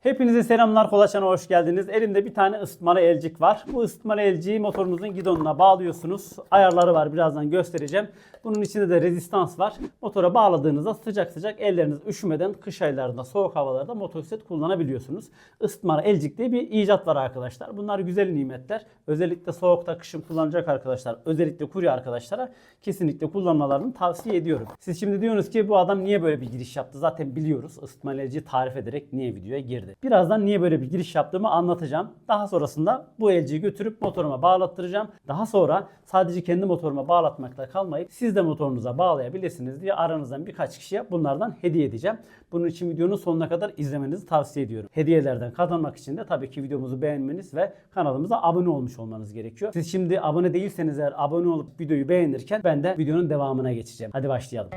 Hepinize selamlar Kolaçan'a hoş geldiniz. Elimde bir tane ısıtmalı elcik var. Bu ısıtmalı elciyi motorunuzun gidonuna bağlıyorsunuz. Ayarları var birazdan göstereceğim. Bunun içinde de rezistans var. Motora bağladığınızda sıcak sıcak elleriniz üşümeden kış aylarında soğuk havalarda motosiklet kullanabiliyorsunuz. Isıtmalı elcik diye bir icat var arkadaşlar. Bunlar güzel nimetler. Özellikle soğukta kışın kullanacak arkadaşlar. Özellikle kurye arkadaşlara kesinlikle kullanmalarını tavsiye ediyorum. Siz şimdi diyorsunuz ki bu adam niye böyle bir giriş yaptı? Zaten biliyoruz. Isıtmalı elciyi tarif ederek niye videoya girdi. Birazdan niye böyle bir giriş yaptığımı anlatacağım. Daha sonrasında bu elciyi götürüp motoruma bağlattıracağım. Daha sonra sadece kendi motoruma bağlatmakla kalmayıp siz de motorunuza bağlayabilirsiniz diye aranızdan birkaç kişiye bunlardan hediye edeceğim. Bunun için videonun sonuna kadar izlemenizi tavsiye ediyorum. Hediyelerden kazanmak için de tabii ki videomuzu beğenmeniz ve kanalımıza abone olmuş olmanız gerekiyor. Siz şimdi abone değilseniz eğer abone olup videoyu beğenirken ben de videonun devamına geçeceğim. Hadi başlayalım.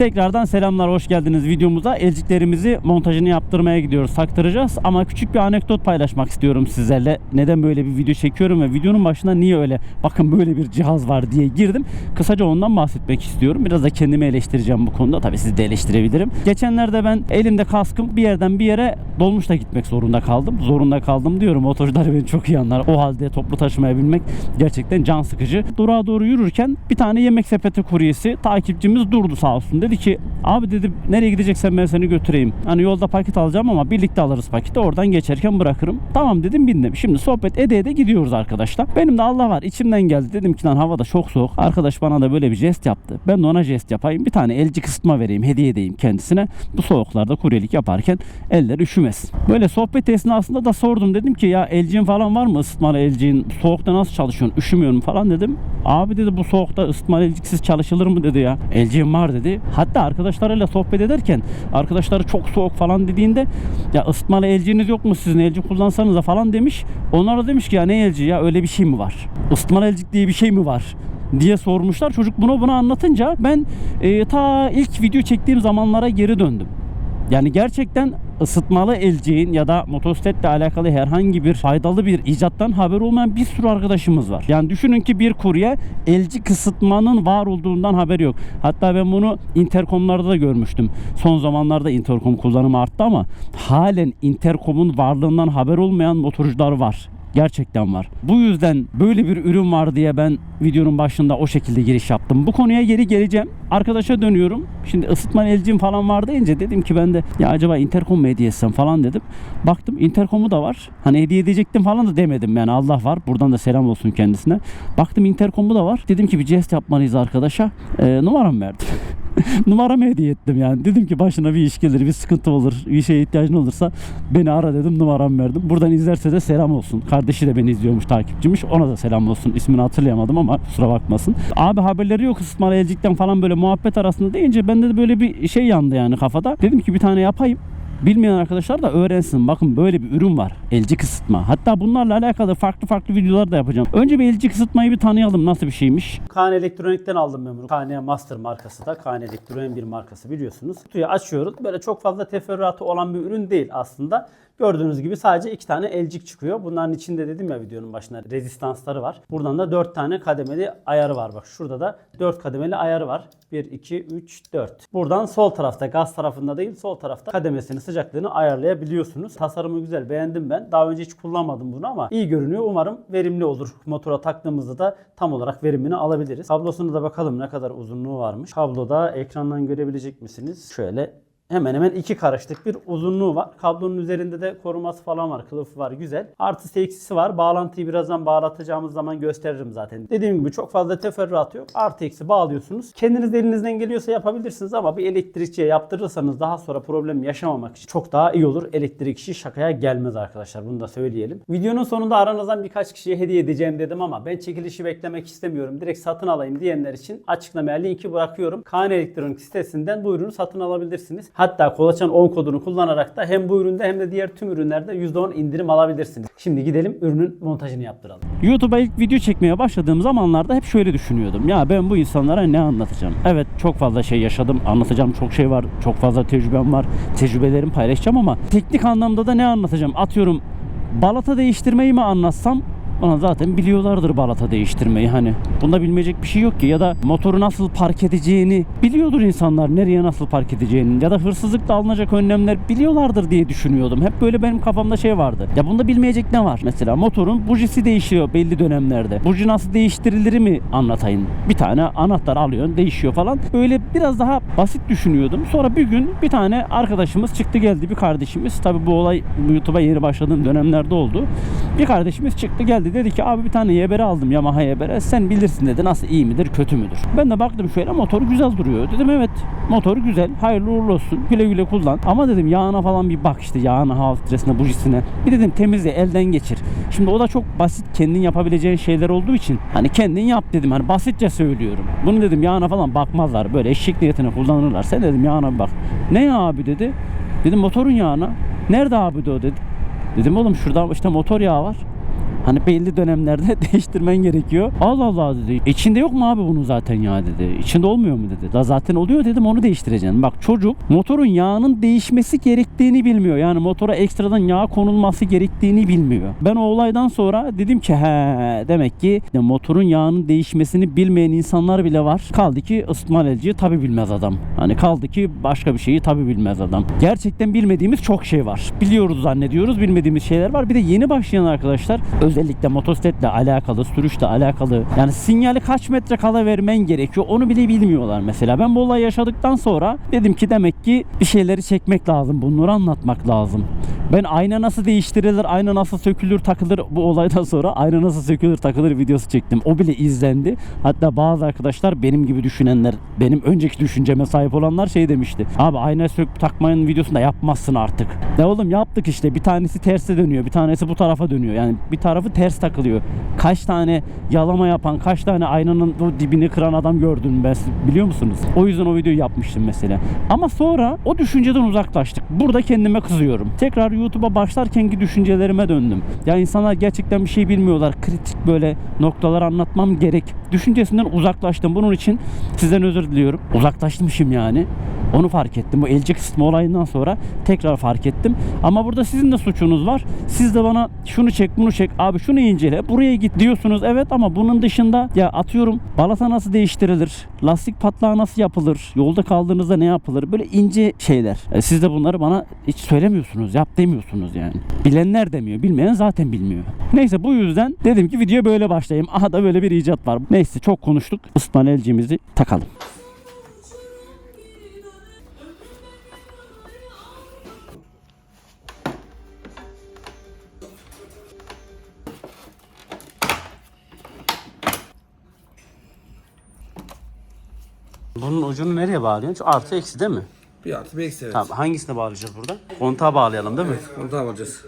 Tekrardan selamlar, hoş geldiniz videomuza. Elciklerimizi montajını yaptırmaya gidiyoruz, taktıracağız. Ama küçük bir anekdot paylaşmak istiyorum sizlerle. Neden böyle bir video çekiyorum ve videonun başında niye öyle bakın böyle bir cihaz var diye girdim. Kısaca ondan bahsetmek istiyorum. Biraz da kendimi eleştireceğim bu konuda. Tabii sizi de eleştirebilirim. Geçenlerde ben elimde kaskım bir yerden bir yere dolmuşla gitmek zorunda kaldım. Zorunda kaldım diyorum. Motorcular beni çok iyi anlar. O halde toplu taşımaya binmek gerçekten can sıkıcı. Durağa doğru yürürken bir tane yemek sepeti kuryesi takipçimiz durdu sağ olsun. Dedi ki abi dedi nereye gideceksen ben seni götüreyim. Hani yolda paket alacağım ama birlikte alırız paketi. Oradan geçerken bırakırım. Tamam dedim bindim. Şimdi sohbet ede ede gidiyoruz arkadaşlar. Benim de Allah var içimden geldi. Dedim ki lan havada çok soğuk. Arkadaş bana da böyle bir jest yaptı. Ben de ona jest yapayım. Bir tane elcik ısıtma vereyim. Hediye edeyim kendisine. Bu soğuklarda kuryelik yaparken eller üşümesin. Böyle sohbet esnasında da sordum. Dedim ki ya elcin falan var mı ısıtmalı elcin? Soğukta nasıl çalışıyorsun? Üşümüyor mu falan dedim. Abi dedi bu soğukta ısıtmalı elciksiz çalışılır mı dedi ya. Elcin var dedi. Hatta arkadaşlarıyla sohbet ederken arkadaşları çok soğuk falan dediğinde ya ısıtmalı elciniz yok mu sizin elci kullansanıza falan demiş. Onlar da demiş ki ya ne elci ya öyle bir şey mi var? Isıtmalı elcik diye bir şey mi var? diye sormuşlar. Çocuk bunu buna anlatınca ben e, ta ilk video çektiğim zamanlara geri döndüm. Yani gerçekten ısıtmalı elciğin ya da motosikletle alakalı herhangi bir faydalı bir icattan haber olmayan bir sürü arkadaşımız var. Yani düşünün ki bir kurye elci ısıtmanın var olduğundan haberi yok. Hatta ben bunu interkomlarda da görmüştüm. Son zamanlarda interkom kullanımı arttı ama halen interkomun varlığından haber olmayan motorcular var. Gerçekten var. Bu yüzden böyle bir ürün var diye ben videonun başında o şekilde giriş yaptım. Bu konuya geri geleceğim. Arkadaşa dönüyorum. Şimdi ısıtma elcim falan var deyince dedim ki ben de ya acaba interkom mu hediye etsem falan dedim. Baktım interkomu da var. Hani hediye edecektim falan da demedim yani Allah var. Buradan da selam olsun kendisine. Baktım interkomu da var. Dedim ki bir jest yapmalıyız arkadaşa. Ee, numaramı verdim. numaramı hediye ettim yani. Dedim ki başına bir iş gelir, bir sıkıntı olur, bir şeye ihtiyacın olursa beni ara dedim numaramı verdim. Buradan izlerse de selam olsun. Kardeşi de beni izliyormuş, takipçiymiş. Ona da selam olsun. İsmini hatırlayamadım ama kusura bakmasın. Abi haberleri yok ısıtmalı elcikten falan böyle muhabbet arasında deyince bende de böyle bir şey yandı yani kafada. Dedim ki bir tane yapayım. Bilmeyen arkadaşlar da öğrensin. Bakın böyle bir ürün var. Elcik ısıtma. Hatta bunlarla alakalı farklı farklı videolar da yapacağım. Önce bir elcik ısıtmayı bir tanıyalım. Nasıl bir şeymiş? Kaan Elektronik'ten aldım ben bunu. Kane Master markası da. Kane Elektronik bir markası biliyorsunuz. Kutuyu açıyoruz. Böyle çok fazla teferruatı olan bir ürün değil aslında. Gördüğünüz gibi sadece iki tane elcik çıkıyor. Bunların içinde dedim ya videonun başında rezistansları var. Buradan da dört tane kademeli ayarı var. Bak şurada da dört kademeli ayarı var. 1, 2, 3, 4. Buradan sol tarafta gaz tarafında değil sol tarafta kademesini sıcaklığını ayarlayabiliyorsunuz. Tasarımı güzel beğendim ben. Daha önce hiç kullanmadım bunu ama iyi görünüyor. Umarım verimli olur. Motora taktığımızda da tam olarak verimini alabiliriz. Kablosuna da bakalım ne kadar uzunluğu varmış. Kabloda ekrandan görebilecek misiniz? Şöyle hemen hemen iki karışlık bir uzunluğu var. Kablonun üzerinde de koruması falan var. Kılıfı var güzel. Artısı eksisi var. Bağlantıyı birazdan bağlatacağımız zaman gösteririm zaten. Dediğim gibi çok fazla teferruat yok. Artı eksi bağlıyorsunuz. Kendiniz elinizden geliyorsa yapabilirsiniz ama bir elektrikçiye yaptırırsanız daha sonra problem yaşamamak için çok daha iyi olur. Elektrik işi şakaya gelmez arkadaşlar. Bunu da söyleyelim. Videonun sonunda aranızdan birkaç kişiye hediye edeceğim dedim ama ben çekilişi beklemek istemiyorum. Direkt satın alayım diyenler için açıklamaya linki bırakıyorum. Kaan Elektronik sitesinden bu ürünü satın alabilirsiniz. Hatta Kolaçan 10 kodunu kullanarak da hem bu üründe hem de diğer tüm ürünlerde %10 indirim alabilirsiniz. Şimdi gidelim ürünün montajını yaptıralım. YouTube'a ilk video çekmeye başladığım zamanlarda hep şöyle düşünüyordum. Ya ben bu insanlara ne anlatacağım? Evet çok fazla şey yaşadım. Anlatacağım çok şey var. Çok fazla tecrübem var. Tecrübelerimi paylaşacağım ama teknik anlamda da ne anlatacağım? Atıyorum balata değiştirmeyi mi anlatsam Ulan zaten biliyorlardır balata değiştirmeyi hani. Bunda bilmeyecek bir şey yok ki. Ya da motoru nasıl park edeceğini biliyordur insanlar. Nereye nasıl park edeceğini. Ya da hırsızlıkla alınacak önlemler biliyorlardır diye düşünüyordum. Hep böyle benim kafamda şey vardı. Ya bunda bilmeyecek ne var? Mesela motorun bujisi değişiyor belli dönemlerde. Buji nasıl değiştirilir mi anlatayım. Bir tane anahtar alıyorsun değişiyor falan. Böyle biraz daha basit düşünüyordum. Sonra bir gün bir tane arkadaşımız çıktı geldi bir kardeşimiz. Tabi bu olay YouTube'a yeni başladığım dönemlerde oldu. Bir kardeşimiz çıktı geldi dedi ki abi bir tane YBR aldım Yamaha YBR. Sen bilirsin dedi nasıl iyi midir kötü müdür. Ben de baktım şöyle motoru güzel duruyor. Dedim evet motoru güzel hayırlı uğurlu olsun güle güle kullan. Ama dedim yağına falan bir bak işte yağına hava filtresine bujisine. Bir dedim temizle elden geçir. Şimdi o da çok basit kendin yapabileceğin şeyler olduğu için hani kendin yap dedim hani basitçe söylüyorum. Bunu dedim yağına falan bakmazlar böyle eşek niyetine kullanırlar. Sen dedim yağına bir bak. Ne ya abi dedi. Dedim motorun yağına. Nerede abi de o dedi. Dedim oğlum şurada işte motor yağı var. Hani belli dönemlerde değiştirmen gerekiyor. Allah Allah dedi. İçinde yok mu abi bunun zaten ya dedi. İçinde olmuyor mu dedi. Da zaten oluyor dedim onu değiştireceksin. Bak çocuk motorun yağının değişmesi gerektiğini bilmiyor. Yani motora ekstradan yağ konulması gerektiğini bilmiyor. Ben o olaydan sonra dedim ki he demek ki motorun yağının değişmesini bilmeyen insanlar bile var. Kaldı ki ısıtma alerjiyi tabi bilmez adam. Hani kaldı ki başka bir şeyi tabi bilmez adam. Gerçekten bilmediğimiz çok şey var. Biliyoruz zannediyoruz bilmediğimiz şeyler var. Bir de yeni başlayan arkadaşlar özellikle motosikletle alakalı, sürüşle alakalı yani sinyali kaç metre kala vermen gerekiyor onu bile bilmiyorlar mesela. Ben bu olayı yaşadıktan sonra dedim ki demek ki bir şeyleri çekmek lazım. Bunları anlatmak lazım. Ben ayna nasıl değiştirilir, ayna nasıl sökülür, takılır bu olaydan sonra ayna nasıl sökülür, takılır videosu çektim. O bile izlendi. Hatta bazı arkadaşlar benim gibi düşünenler, benim önceki düşünceme sahip olanlar şey demişti. Abi ayna sök takmanın videosunda yapmazsın artık. Ne oğlum yaptık işte. Bir tanesi terse dönüyor, bir tanesi bu tarafa dönüyor. Yani bir tarafı ters takılıyor. Kaç tane yalama yapan, kaç tane aynanın bu dibini kıran adam gördüm ben biliyor musunuz? O yüzden o videoyu yapmıştım mesela. Ama sonra o düşünceden uzaklaştık. Burada kendime kızıyorum. Tekrar YouTube'a başlarkenki düşüncelerime döndüm. Ya insanlar gerçekten bir şey bilmiyorlar. Kritik böyle noktalar anlatmam gerek. Düşüncesinden uzaklaştım. Bunun için sizden özür diliyorum. Uzaklaşmışım yani. Onu fark ettim. Bu elcik kısmı olayından sonra tekrar fark ettim. Ama burada sizin de suçunuz var. Siz de bana şunu çek bunu çek abi şunu incele buraya git diyorsunuz. Evet ama bunun dışında ya atıyorum balata nasıl değiştirilir? Lastik patlağı nasıl yapılır? Yolda kaldığınızda ne yapılır? Böyle ince şeyler. E, siz de bunları bana hiç söylemiyorsunuz. Yap demiyorsunuz yani. Bilenler demiyor. Bilmeyen zaten bilmiyor. Neyse bu yüzden dedim ki video böyle başlayayım. Aha da böyle bir icat var. Neyse çok konuştuk. Ispan elcimizi takalım. Bunun ucunu nereye bağlıyorsun? Şu artı eksi değil mi? Bir artı bir eksi evet. Tamam hangisine bağlayacağız burada? Kontağa bağlayalım değil mi? Onu da alacağız.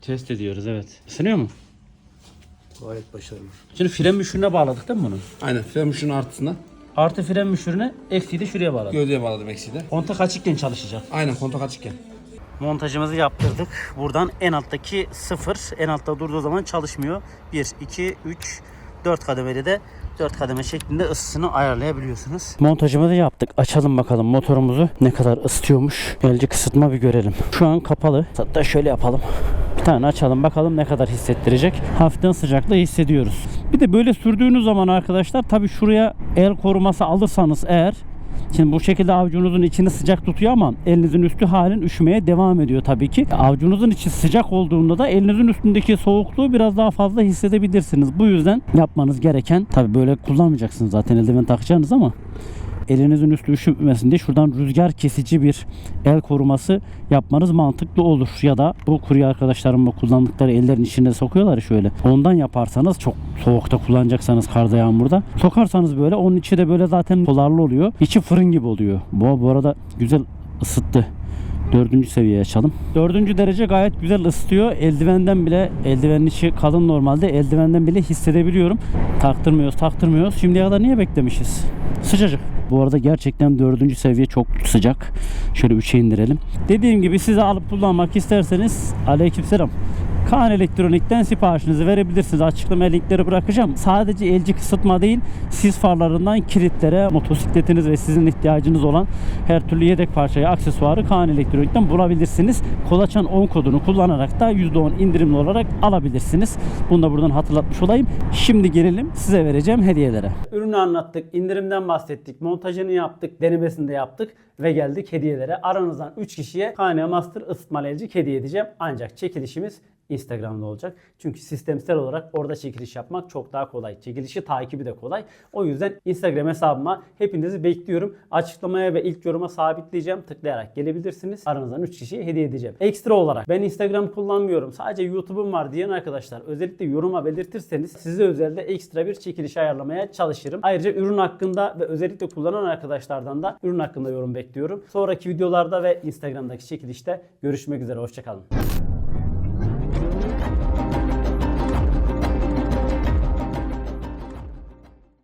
Test ediyoruz evet. Isınıyor mu? Gayet başarılı. Şimdi fren müşürüne bağladık değil mi bunu? Aynen. Fren şunun artısına. Artı fren müşürüne eksiği de şuraya bağladık. Gövdeye bağladım eksiği de. Kontak açıkken çalışacak. Aynen kontak açıkken. Montajımızı yaptırdık. Buradan en alttaki 0 en altta durduğu zaman çalışmıyor. 1, 2, 3, 4 kademeli de 4 kademe şeklinde ısısını ayarlayabiliyorsunuz. Montajımızı yaptık. Açalım bakalım motorumuzu ne kadar ısıtıyormuş. Elci kısıtma bir görelim. Şu an kapalı. Hatta şöyle yapalım. Bir tane açalım bakalım ne kadar hissettirecek. Hafiften sıcaklığı hissediyoruz. Bir de böyle sürdüğünüz zaman arkadaşlar tabi şuraya el koruması alırsanız eğer Şimdi bu şekilde avucunuzun içini sıcak tutuyor ama elinizin üstü halen üşümeye devam ediyor tabii ki. Avucunuzun içi sıcak olduğunda da elinizin üstündeki soğukluğu biraz daha fazla hissedebilirsiniz. Bu yüzden yapmanız gereken tabii böyle kullanmayacaksınız zaten eldiven takacaksınız ama elinizin üstü üşümesin diye şuradan rüzgar kesici bir el koruması yapmanız mantıklı olur. Ya da bu kurye arkadaşlarım kullandıkları ellerin içine sokuyorlar şöyle. Ondan yaparsanız çok soğukta kullanacaksanız karda yağmurda sokarsanız böyle onun içi de böyle zaten polarlı oluyor. İçi fırın gibi oluyor. Bu, bu arada güzel ısıttı. Dördüncü seviyeye açalım. Dördüncü derece gayet güzel ısıtıyor. Eldivenden bile, eldivenin içi kalın normalde. Eldivenden bile hissedebiliyorum. Taktırmıyoruz, taktırmıyoruz. Şimdiye kadar niye beklemişiz? Sıcacık. Bu arada gerçekten dördüncü seviye çok sıcak. Şöyle 3'e indirelim. Dediğim gibi size alıp kullanmak isterseniz aleykümselam. Kaan Elektronik'ten siparişinizi verebilirsiniz. Açıklamaya linkleri bırakacağım. Sadece LG kısıtma değil, sis farlarından kilitlere, motosikletiniz ve sizin ihtiyacınız olan her türlü yedek parçayı, aksesuarı Kaan Elektronik'ten bulabilirsiniz. Kolaçan 10 kodunu kullanarak da %10 indirimli olarak alabilirsiniz. Bunu da buradan hatırlatmış olayım. Şimdi gelelim size vereceğim hediyelere. Ürünü anlattık, indirimden bahsettik, montajını yaptık, denemesini de yaptık ve geldik hediyelere. Aranızdan 3 kişiye KN Master ısıtmalı elcik hediye edeceğim. Ancak çekilişimiz Instagram'da olacak. Çünkü sistemsel olarak orada çekiliş yapmak çok daha kolay. Çekilişi takibi de kolay. O yüzden Instagram hesabıma hepinizi bekliyorum. Açıklamaya ve ilk yoruma sabitleyeceğim. Tıklayarak gelebilirsiniz. Aranızdan 3 kişiye hediye edeceğim. Ekstra olarak ben Instagram kullanmıyorum. Sadece YouTube'um var diyen arkadaşlar özellikle yoruma belirtirseniz size özelde ekstra bir çekiliş ayarlamaya çalışırım. Ayrıca ürün hakkında ve özellikle kullanan arkadaşlardan da ürün hakkında yorum bekliyorum. Sonraki videolarda ve Instagram'daki çekilişte görüşmek üzere. Hoşçakalın.